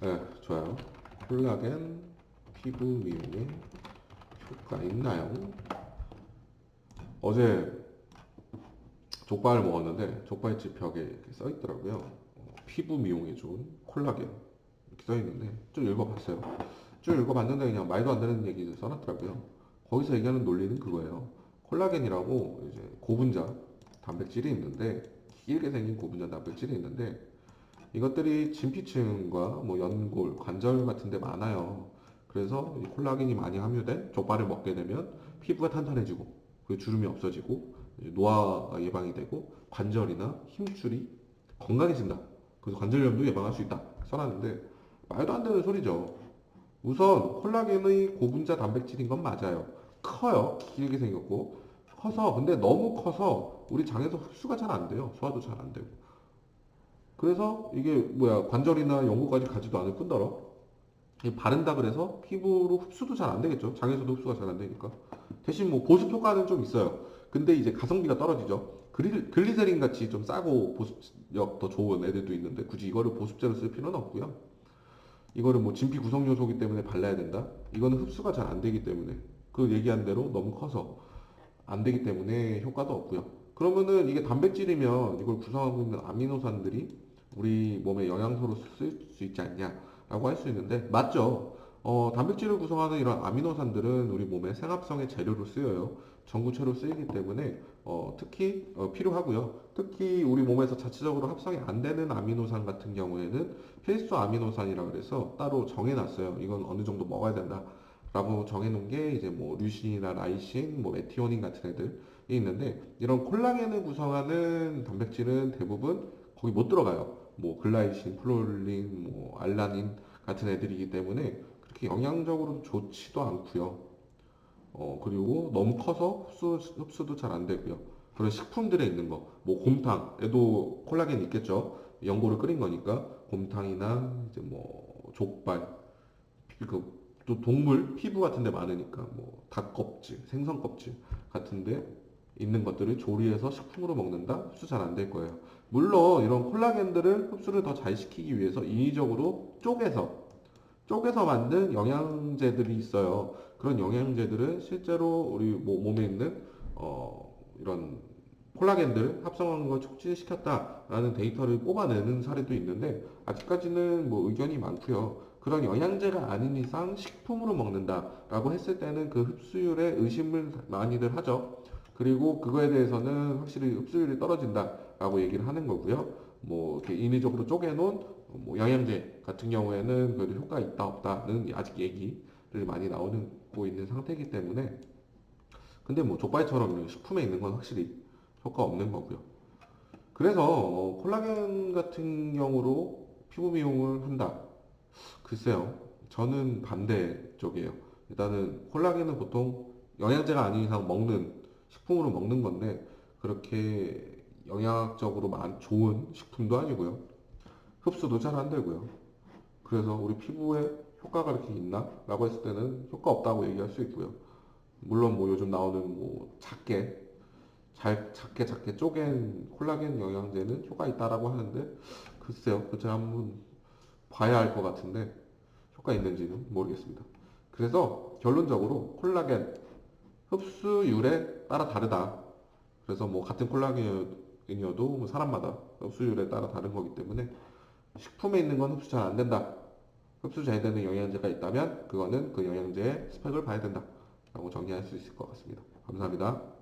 네, 좋아요. 콜라겐 피부 미용에 효과 있나요? 어제 족발을 먹었는데 족발집 벽에 이렇게 써 있더라고요. 어, 피부 미용에 좋은 콜라겐 이렇게 써 있는데 쭉 읽어봤어요. 쭉 읽어봤는데 그냥 말도 안 되는 얘기를 써놨더라고요. 거기서 얘기하는 논리는 그거예요. 콜라겐이라고 이제 고분자 단백질이 있는데 길게 생긴 고분자 단백질이 있는데 이것들이 진피층과 뭐 연골, 관절 같은 데 많아요. 그래서 이 콜라겐이 많이 함유된 족발을 먹게 되면 피부가 탄탄해지고 그 주름이 없어지고 노화 예방이 되고 관절이나 힘줄이 건강해진다. 그래서 관절염도 예방할 수 있다. 써놨는데 말도 안 되는 소리죠. 우선 콜라겐의 고분자 단백질인 건 맞아요. 커요. 길게 생겼고 커서 근데 너무 커서 우리 장에서 흡수가 잘 안 돼요. 소화도 잘 안 되고. 그래서 이게 뭐야 관절이나 연골까지 가지도 않을 뿐더러 이 바른다 그래서 피부로 흡수도 잘 안 되겠죠. 장에서도 흡수가 잘 안 되니까. 대신 뭐 보습 효과는 좀 있어요. 근데 이제 가성비가 떨어지죠. 글리, 글리 세린 같이 좀 싸고 보습력 더 좋은 애들도 있는데 굳이 이거를 보습제로 쓸 필요는 없고요. 이거를 뭐 진피 구성 요소기 때문에 발라야 된다. 이거는 흡수가 잘 안 되기 때문에 그 얘기한 대로 너무 커서 안 되기 때문에 효과도 없고요. 그러면은 이게 단백질이면 이걸 구성하고 있는 아미노산들이 우리 몸에 영양소로 쓸 수 있지 않냐라고 할 수 있는데 맞죠. 어, 단백질을 구성하는 이런 아미노산들은 우리 몸의 생합성의 재료로 쓰여요. 전구체로 쓰이기 때문에 어, 특히 어, 필요하고요. 특히 우리 몸에서 자체적으로 합성이 안 되는 아미노산 같은 경우에는 필수 아미노산이라 그래서 따로 정해놨어요. 이건 어느 정도 먹어야 된다. 라고 정해놓은 게 이제 뭐 류신이나 라이신, 뭐 메티오닌 같은 애들이 있는데 이런 콜라겐을 구성하는 단백질은 대부분 거기 못 들어가요. 뭐 글라이신, 플로린, 뭐 알라닌 같은 애들이기 때문에 그렇게 영양적으로 좋지도 않고요. 어 그리고 너무 커서 흡수, 흡수 도 잘 안 되고요. 그런 식품들에 있는 거, 뭐 곰탕에도 콜라겐 있겠죠. 연고를 끓인 거니까 곰탕이나 이제 뭐 족발, 그 또 동물 피부 같은 데 많으니까 뭐 닭 껍질, 생선 껍질 같은 데 있는 것들을 조리해서 식품으로 먹는다? 흡수 잘 안 될 거예요. 물론 이런 콜라겐들을 흡수를 더 잘 시키기 위해서 인위적으로 쪼개서 쪼개서 만든 영양제들이 있어요. 그런 영양제들은 실제로 우리 뭐 몸에 있는 어 이런 콜라겐들 합성하는 걸 촉진시켰다라는 데이터를 뽑아내는 사례도 있는데 아직까지는 뭐 의견이 많고요. 그런 영양제가 아닌 이상 식품으로 먹는다라고 했을 때는 그 흡수율에 의심을 많이들 하죠. 그리고 그거에 대해서는 확실히 흡수율이 떨어진다라고 얘기를 하는 거고요. 뭐 이렇게 인위적으로 쪼개놓은 뭐 영양제 같은 경우에는 그래도 효과 있다 없다는 아직 얘기를 많이 나오고 있는 상태이기 때문에 근데 뭐 족발처럼 식품에 있는 건 확실히 효과 없는 거고요. 그래서 어, 콜라겐 같은 경우로 피부 미용을 한다. 글쎄요. 저는 반대 쪽이에요. 일단은 콜라겐은 보통 영양제가 아닌 이상 먹는 식품으로 먹는 건데 그렇게 영양적으로 많 좋은 식품도 아니고요. 흡수도 잘 안 되고요. 그래서 우리 피부에 효과가 이렇게 있나? 라고 했을 때는 효과 없다고 얘기할 수 있고요. 물론 뭐 요즘 나오는 뭐 작게 잘 작게 작게 쪼갠 콜라겐 영양제는 효과 있다라고 하는데 글쎄요. 그 제가 한번 봐야 할 것 같은데 효과 있는지는 모르겠습니다. 그래서 결론적으로 콜라겐 흡수율에 따라 다르다. 그래서 뭐 같은 콜라겐이어도 뭐 사람마다 흡수율에 따라 다른 거기 때문에 식품에 있는 건 흡수 잘 안 된다. 흡수 잘 되는 영양제가 있다면 그거는 그 영양제의 스펙을 봐야 된다. 라고 정리할 수 있을 것 같습니다. 감사합니다.